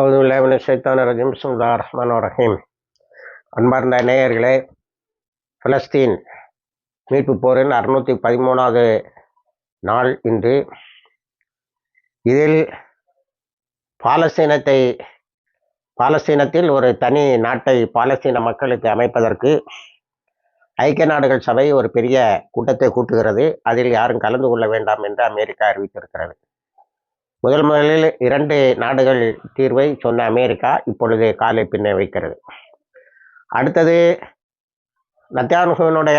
அவுதுல்லாஹிமின சைத்தான regime. சுல்லா ரஹ்மான் ரஹீம். அன்பார்ந்த நேயர்களே பலஸ்தீன் மீட்பு போரின் அறுநூற்றி பதிமூணாவது நாள் இன்று. இதில் பாலஸ்தீனத்தை பாலஸ்தீனத்தில் ஒரு தனி நாட்டை பாலஸ்தீன மக்களுக்கு அமைப்பதற்கு ஐக்கிய நாடுகள் சபை ஒரு பெரிய கூட்டத்தை கூட்டுகிறது. அதில் யாரும் கலந்து கொள்ள வேண்டாம் என்று அமெரிக்கா அறிவித்திருக்கிறது. முதல் முதலில் இரண்டு நாடுகள் தீர்வை சொன்ன அமெரிக்கா இப்பொழுது காலை பின்னே வைக்கிறது. அடுத்தது நத்தியானுகனுடைய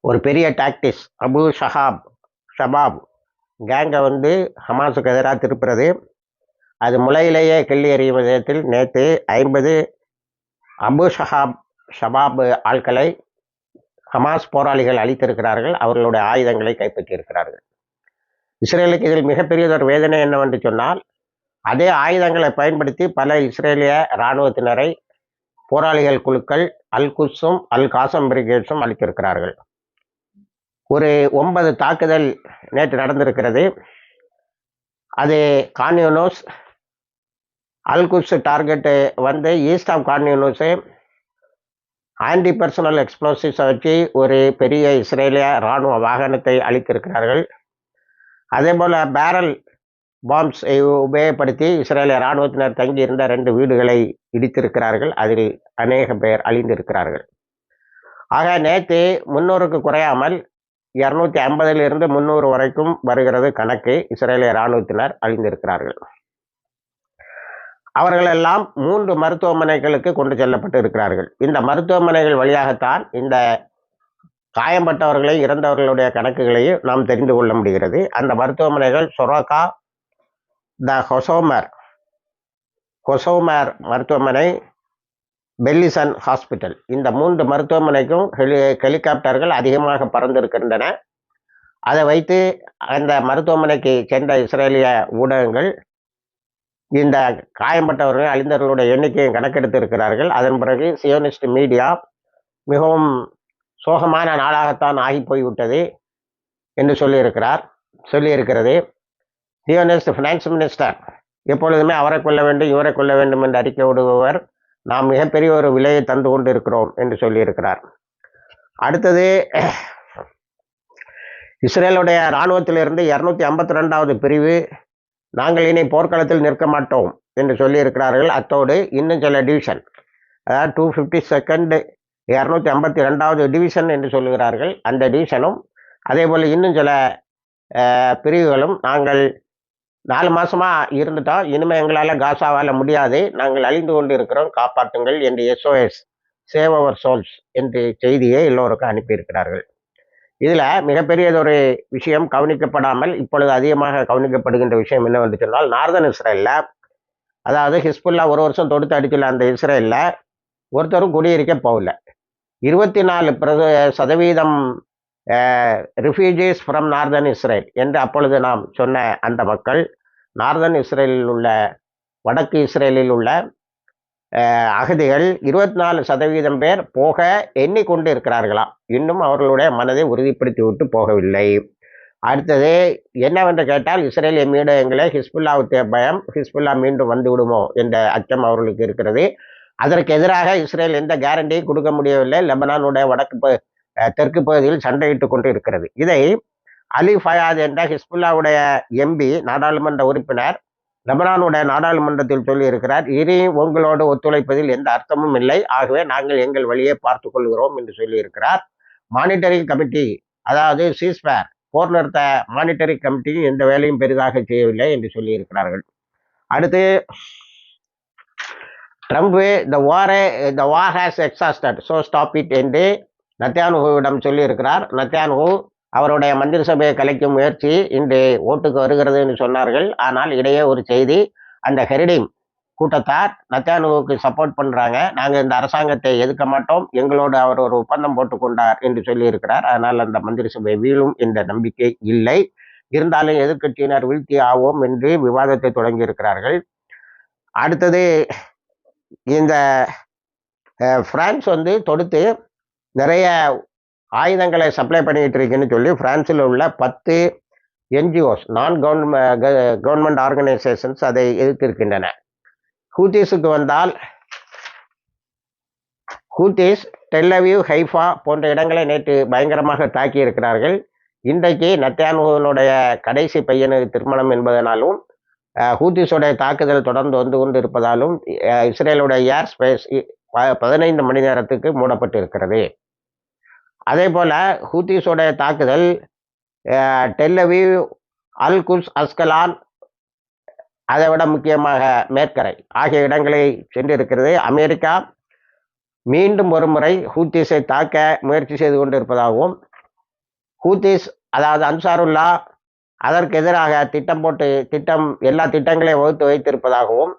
ஒரு பெரிய டாக்டிஸ் அபு ஷஹாப் ஷபாப் கேங்கை வந்து ஹமாஸுக்கு எதிராக திருப்புறது. அது முளையிலேயே கிள்ளி எறியும் விதத்தில் நேற்று ஐம்பது அபு ஷஹாப் ஷபாப் ஆட்களை ஹமாஸ் போராளிகள் அளித்திருக்கிறார்கள் அவர்களுடைய ஆயுதங்களை கைப்பற்றியிருக்கிறார்கள். இஸ்ரேலுக்கு இதில் மிகப்பெரியதொரு வேதனை என்னவென்று சொன்னால் அதே ஆயுதங்களை பயன்படுத்தி பல இஸ்ரேலிய இராணுவத்தினரை போராளிகள் குழுக்கள் அல் குஸும் அல் காசம் பிரிகேட்ஸும் அளித்திருக்கிறார்கள் ஒரு ஒன்பது தாக்குதல் நேற்று நடந்திருக்கிறது. அது Khan Younis Al Quds target வந்து east of Khan Yunis anti personnel எக்ஸ்ப்ளோசிவ்ஸை வச்சு ஒரு பெரிய இஸ்ரேலிய இராணுவ வாகனத்தை அளித்திருக்கிறார்கள் அதே போல் பேரல் பாம்ப்ஸை உபயோகப்படுத்தி இஸ்ரேலிய இராணுவத்தினர் தங்கியிருந்த ரெண்டு வீடுகளை இடித்திருக்கிறார்கள். அதில் அநேக பேர் அழிந்திருக்கிறார்கள். ஆக நேற்று முன்னூறுக்கு குறையாமல் இரநூத்தி ஐம்பதிலிருந்து முந்நூறு வரைக்கும் வருகிறது கணக்கு இஸ்ரேலிய இராணுவத்தினர் அழிந்திருக்கிறார்கள். அவர்களெல்லாம் மூன்று மருத்துவமனைகளுக்கு கொண்டு செல்லப்பட்டு இருக்கிறார்கள். இந்த மருத்துவமனைகள் வழியாகத்தான் இந்த காயம்பட்டவர்களை இறந்தவர்களுடைய கணக்குகளையும் நாம் தெரிந்து கொள்ள முடிகிறது. அந்த மருத்துவமனைகள் சொரோக்கா த ஹொசோமர் ஹொசோமர் மருத்துவமனை பெல்லிசன் ஹாஸ்பிட்டல். இந்த மூன்று மருத்துவமனைக்கும் ஹெலி ஹெலிகாப்டர்கள் அதிகமாக பறந்திருக்கின்றன. அதை வைத்து அந்த மருத்துவமனைக்கு சென்ற இஸ்ரேலிய ஊடகங்கள் இந்த காயம்பட்டவர்கள் அழிந்தவர்களுடைய எண்ணிக்கையை கணக்கெடுத்திருக்கிறார்கள். அதன் பிறகு சியோனிஸ்ட் மீடியா மிகவும் சோகமான நாளாகத்தான் ஆகி போய்விட்டது என்று சொல்லியிருக்கிறார் சொல்லியிருக்கிறது. சியோனிஸ்ட் ஃபினான்ஸ் மினிஸ்டர் எப்பொழுதுமே அவரை கொள்ள வேண்டும் இவரை கொள்ள வேண்டும் என்று அறிக்கை விடுபவர். நாம் மிகப்பெரிய ஒரு விலையை தந்து கொண்டு இருக்கிறோம் என்று சொல்லியிருக்கிறார். அடுத்தது இஸ்ரேலுடைய இராணுவத்திலிருந்து இரநூத்தி ஐம்பத்தி ரெண்டாவது பிரிவு நாங்கள் இனி போர்க்களத்தில் நிற்க மாட்டோம் என்று சொல்லியிருக்கிறார்கள். அத்தோடு இன்னும் சில டிவிஷன் அதாவது டூ ஃபிஃப்டி செகண்ட் இரநூத்தி ஐம்பத்தி ரெண்டாவது டிவிஷன் என்று சொல்லுகிறார்கள். அந்த டிவிஷனும் அதே போல் இன்னும் சில பிரிவுகளும் நாங்கள் நாலு மாதமாக இருந்துட்டோம். இனிமேல் எங்களால் காசாவால் முடியாது. நாங்கள் அழிந்து கொண்டு இருக்கிறோம் காப்பாற்றுங்கள் என்று எஸ்ஓஎஸ் சேவ் அவர் சோல்ஸ் என்று செய்தியை எல்லோருக்கும் அனுப்பியிருக்கிறார்கள். இதில் மிகப்பெரியதொரு விஷயம் கவனிக்கப்படாமல் இப்பொழுது அதிகமாக கவனிக்கப்படுகின்ற விஷயம் என்னவென்று சொன்னால் நார்தன் இஸ்ரேலில் அதாவது ஹிஸ்புல்லா ஒரு வருஷம் தொடுத்து அடிச்சுள்ள அந்த இஸ்ரேலில் ஒருத்தரும் குடியிருக்க போகல. இருபத்தி நாலு பிரத சதவீதம் ரிஃப்யூஜிஸ் ஃப்ரம் நார்தன் இஸ்ரேல் என்று அப்பொழுது நாம் சொன்ன அந்த மக்கள் நார்தன் இஸ்ரேலில் உள்ள வடக்கு இஸ்ரேலில் உள்ள அகதிகள் இருபத்தி நாலு சதவீதம் பேர் போக எண்ணிக்கொண்டு இருக்கிறார்களாம் இன்னும் அவர்களுடைய மனதை உறுதிப்படுத்தி விட்டு போகவில்லை. அடுத்தது என்னவென்று கேட்டால் இஸ்ரேலிய மீடியங்களே ஹிஸ்புல்லாவுக்கு பயம் ஹிஸ்புல்லா மீண்டும் வந்து விடுமோ என்ற அச்சம் அவர்களுக்கு இருக்கிறது. அதற்கு எதிராக இஸ்ரேல் எந்த கேரண்டியும் கொடுக்க முடியவில்லை. லெபனானுடைய வடக்கு தெற்கு பகுதியில் சண்டையிட்டு கொண்டு இருக்கிறது இதை அலி ஃபயாத் என்ற ஹிஸ்புல்லாவுடைய எம்பி நாடாளுமன்ற உறுப்பினர் லெபனானுடைய நாடாளுமன்றத்தில் சொல்லியிருக்கிறார் இனி உங்களோடு ஒத்துழைப்பதில் எந்த அர்த்தமும் இல்லை. ஆகவே நாங்கள் எங்கள் வழியே பார்த்து கொள்கிறோம் என்று சொல்லியிருக்கிறார். மானிட்டரிங் கமிட்டி அதாவது சீஸ்பேர் போர் நிறுத்த மானிட்டரிங் கமிட்டியும் எந்த வேலையும் பெரிதாக செய்யவில்லை என்று சொல்லியிருக்கிறார்கள். அடுத்து ட்ரம்ப் த வாரே the war has exhausted so stop it என்று நத்தியானுகுவிடம் சொல்லியிருக்கிறார். நத்தியானுகு அவருடைய மந்திரி சபையை கலைக்கும் முயற்சி இன்று ஓட்டுக்கு வருகிறது என்று சொன்னார்கள். ஆனால் இடையே ஒரு செய்தி அந்த ஹெரிடிம் கூட்டத்தார் நத்தியானுவுக்கு சப்போர்ட் பண்ணுறாங்க நாங்கள் இந்த அரசாங்கத்தை எதுக்க மாட்டோம். எங்களோடு அவர் ஒரு ஒப்பந்தம் போட்டுக்கொண்டார் என்று சொல்லியிருக்கிறார். அதனால் அந்த மந்திரி சபை வீழும் என்ற நம்பிக்கை இல்லை. இருந்தாலும் எதிர்கட்சியினர் வீழ்த்தி ஆவோம் என்று விவாதத்தை தொடங்கியிருக்கிறார்கள். அடுத்தது இந்த பிரான்ஸ் வந்து தொடுத்து நிறைய ஆயுதங்களை சப்ளை பண்ணிக்கிட்டு இருக்குன்னு சொல்லி பிரான்சில் உள்ள பத்து என்ஜிஓஸ் நான் கவர்மெண்ட் ஆர்கனைசேஷன்ஸ் அதை எதிர்த்திருக்கின்றன. ஹூத்திஸுக்கு வந்தால் ஹூத்திஸ் டெல்லவியூ ஹைஃபா போன்ற இடங்களை நேற்று பயங்கரமாக தாக்கி இருக்கிறார்கள் இன்றைக்கு நத்தியானுடைய கடைசி பையனுக்கு திருமணம் என்பதனாலும் ஹூத்திஸுடைய தாக்குதல் தொடர்ந்து வந்து கொண்டு இருப்பதாலும் இஸ்ரேலுடைய ஏர் ஸ்பேஸ் பதினைந்து மணி நேரத்துக்கு மூடப்பட்டு இருக்கிறது அதே போல் ஹூத்திஸுடைய தாக்குதல் டெல்லவிவ் அல்குஸ் அஸ்கலான் அதை விட முக்கியமாக மேற்கரை ஆகிய இடங்களை சென்றிருக்கிறது. அமெரிக்கா மீண்டும் ஒரு முறை ஹூத்திஸை தாக்க முயற்சி செய்து கொண்டிருப்பதாகவும் ஹூத்திஸ் அதாவது அன்சாருல்லா அதற்கு எதிராக திட்டம் போட்டு திட்டம் எல்லா திட்டங்களையும் வகுத்து வைத்திருப்பதாகவும்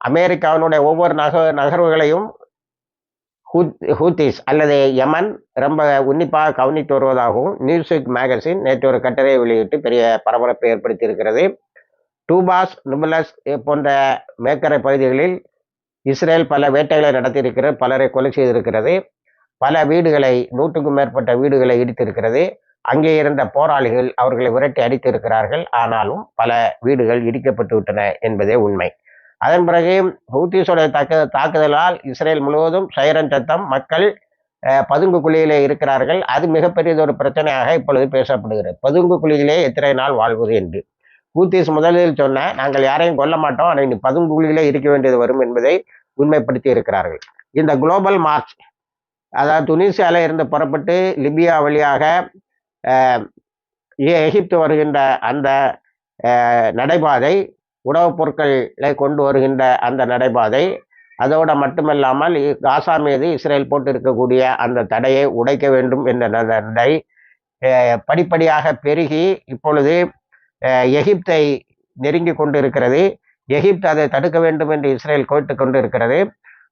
அமெரிக்காவினுடைய ஒவ்வொரு நக நகர்வுகளையும் ஹூத்திஸ் அல்லது யமன் ரொம்ப உன்னிப்பாக கவனித்து வருவதாகவும் நியூஸ்விக் மேகசின் நேற்று ஒரு கட்டுரையை வெளியிட்டு பெரிய பரபரப்பை ஏற்படுத்தியிருக்கிறது. டூபாஸ் நுபலஸ் போன்ற மேற்கரை பகுதிகளில் இஸ்ரேல் பல வேட்டைகளை நடத்தியிருக்கிறது பலரை கொலை செய்திருக்கிறது. பல வீடுகளை நூற்றுக்கும் மேற்பட்ட வீடுகளை இடித்திருக்கிறது. அங்கே இருந்த போராளிகள் அவர்களை விரட்டி அடித்திருக்கிறார்கள். ஆனாலும் பல வீடுகள் இடிக்கப்பட்டு விட்டன என்பதே உண்மை. அதன் பிறகு ஹூத்திஸுடைய தாக்கு தாக்குதலால் இஸ்ரேல் முழுவதும் சைரன் சத்தம் மக்கள் பதுங்கு குழியிலே இருக்கிறார்கள். அது மிகப்பெரியதொரு பிரச்சனையாக இப்பொழுது பேசப்படுகிறது. பதுங்கு குழியிலே எத்தனை நாள் வாழ்வது என்று. ஹூத்திஸ் முதலில் சொன்ன நாங்கள் யாரையும் கொல்ல மாட்டோம். ஆனால் இனி பதுங்கு குழியிலே இருக்க வேண்டியது வரும் என்பதை உண்மைப்படுத்தி இருக்கிறார்கள். இந்த குளோபல் மார்ச் அதாவது துனிசியாவில் இருந்து புறப்பட்டு லிபியா வழியாக எகிப்து வருகின்ற அந்த நடைபாதை உணவுப் பொருட்களை கொண்டு வருகின்ற அந்த நடைபாதை அதோடு மட்டுமல்லாமல் காசா மீது இஸ்ரேல் போட்டு இருக்கக்கூடிய அந்த தடையை உடைக்க வேண்டும் என்ற நடை படிப்படியாக பெருகி இப்பொழுது எகிப்தை நெருங்கி கொண்டு இருக்கிறது எகிப்து அதை தடுக்க வேண்டும் என்று இஸ்ரேல் கோட்டு கொண்டு இருக்கிறது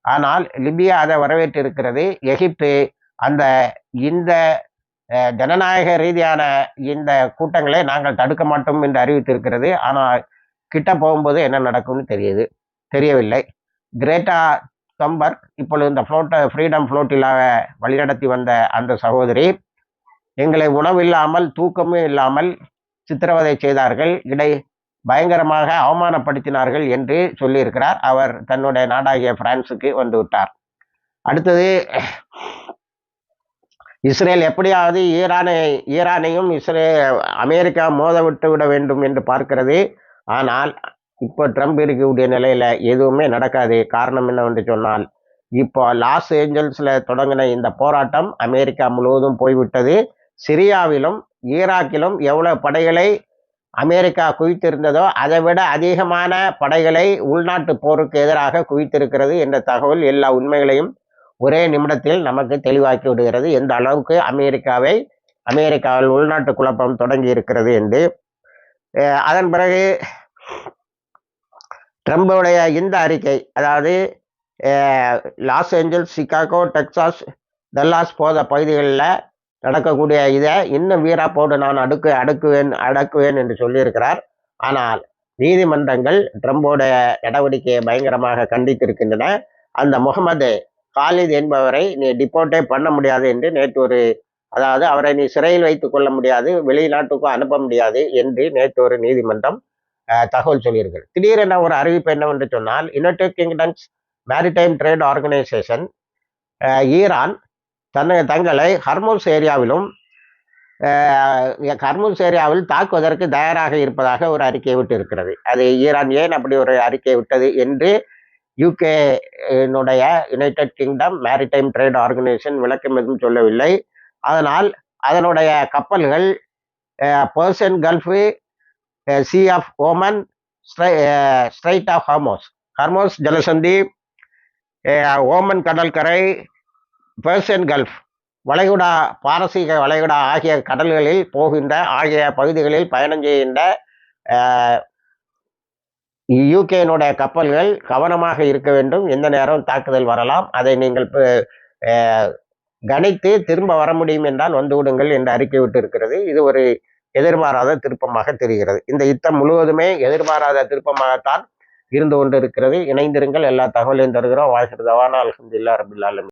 ஆனால் லிபியா அதை வரவேற்று இருக்கிறது எகிப்து அந்த இந்த ஜனநாயக ரீதியான இந்த கூட்டங்களை நாங்கள் தடுக்க மாட்டோம் என்று அறிவித்திருக்கிறது. ஆனால் கிட்ட போகும்போது என்ன நடக்கும்னு தெரியுது தெரியவில்லை. கிரேட்டா தம்பர்க் இப்பொழுது இந்த ஃப்ளோட்டை ஃப்ரீடம் ஃப்ளோட்டிலாக வழிநடத்தி வந்த அந்த சகோதரி எங்களை உணவில்லாமல் தூக்கமும் இல்லாமல் சித்திரவதை செய்தார்கள். இடை பயங்கரமாக அவமானப்படுத்தினார்கள் என்று சொல்லியிருக்கிறார். அவர் தன்னுடைய நாடாகிய பிரான்சுக்கு வந்து விட்டார். அடுத்தது இஸ்ரேல் எப்படியாவது ஈரானை ஈரானையும் இஸ்ரே அமெரிக்கா மோத விட்டு விட வேண்டும் என்று பார்க்கிறது. ஆனால் இப்போ ட்ரம்ப் இருக்கக்கூடிய நிலையில் எதுவுமே நடக்காது. காரணம் என்னவென்று சொன்னால் இப்போ லாஸ் ஏஞ்சல்ஸில் தொடங்கின இந்த போராட்டம் அமெரிக்கா முழுவதும் போய்விட்டது. சிரியாவிலும் ஈராக்கிலும் எவ்வளோ படைகளை அமெரிக்கா குவித்திருந்ததோ அதை விட அதிகமான படைகளை உள்நாட்டு போருக்கு எதிராக குவித்திருக்கிறது என்ற தகவல் எல்லா உண்மைகளையும் ஒரே நிமிடத்தில் நமக்கு தெளிவாக்கி விடுகிறது. எந்த அளவுக்கு அமெரிக்காவை அமெரிக்காவில் உள்நாட்டு குழப்பம் தொடங்கி இருக்கிறது என்று. அதன் பிறகு ட்ரம்புடைய இந்த அறிக்கை அதாவது Los Angeles Chicago Texas Dallas போத பகுதிகளில் நடக்கக்கூடிய இதை இன்னும் வீராப்போடு நான் அடுக்கு அடுக்குவேன் அடக்குவேன் என்று சொல்லியிருக்கிறார். ஆனால் நீதிமன்றங்கள் ட்ரம்போட நடவடிக்கையை பயங்கரமாக கண்டித்திருக்கின்றன. அந்த முகமது காலித் என்பவரை நீ டிப்போர்ட்டே பண்ண முடியாது என்று நேற்று ஒரு அதாவது அவரை நீ சிறையில் வைத்துக் கொள்ள முடியாது வெளிநாட்டுக்கும் அனுப்ப முடியாது என்று நேற்று ஒரு நீதிமன்றம் தகவல் சொல்லியிருக்கிறது. திடீரென ஒரு அறிவிப்பு என்னவென்று சொன்னால் United Kingdom's maritime trade organisation Iran தன்னை தங்களை ஹர்மோஸ் ஏரியாவிலும் ஹர்மூஸ் ஏரியாவில் தாக்குவதற்கு தயாராக இருப்பதாக ஒரு அறிக்கையை விட்டு இருக்கிறது அது ஈரான் ஏன் அப்படி ஒரு அறிக்கையை விட்டது என்று யூகேனுடைய United Kingdom maritime trade organisation விளக்கம் எதுவும் சொல்லவில்லை. அதனால் அதனுடைய கப்பல்கள் Persian gulf sea of Oman strait of Hormuz Hormuz ஜலசந்தி Oman கடற்கரை பர்சன் கல்ஃப் வளைகுடா பாரசீக வளைகுடா ஆகிய கடல்களில் போகின்ற ஆகிய பகுதிகளில் பயணம் செய்கின்ற யூகேனுடைய கப்பல்கள் கவனமாக இருக்க வேண்டும். எந்த நேரம் தாக்குதல் வரலாம் அதை நீங்கள் கணித்து திரும்ப வர முடியும் என்றால் வந்து விடுங்கள் என்று அறிக்கை விட்டு இருக்கிறது இது ஒரு எதிர்பாராத திருப்பமாக தெரிகிறது. இந்த யுத்தம் முழுவதுமே எதிர்பாராத திருப்பமாகத்தான் இருந்து கொண்டு இருக்கிறது இணைந்திருங்கள் எல்லா தகவலையும் தருகிறோம். வாழ்கிறதவான அலமதுல்லா ரபுல்லாலும்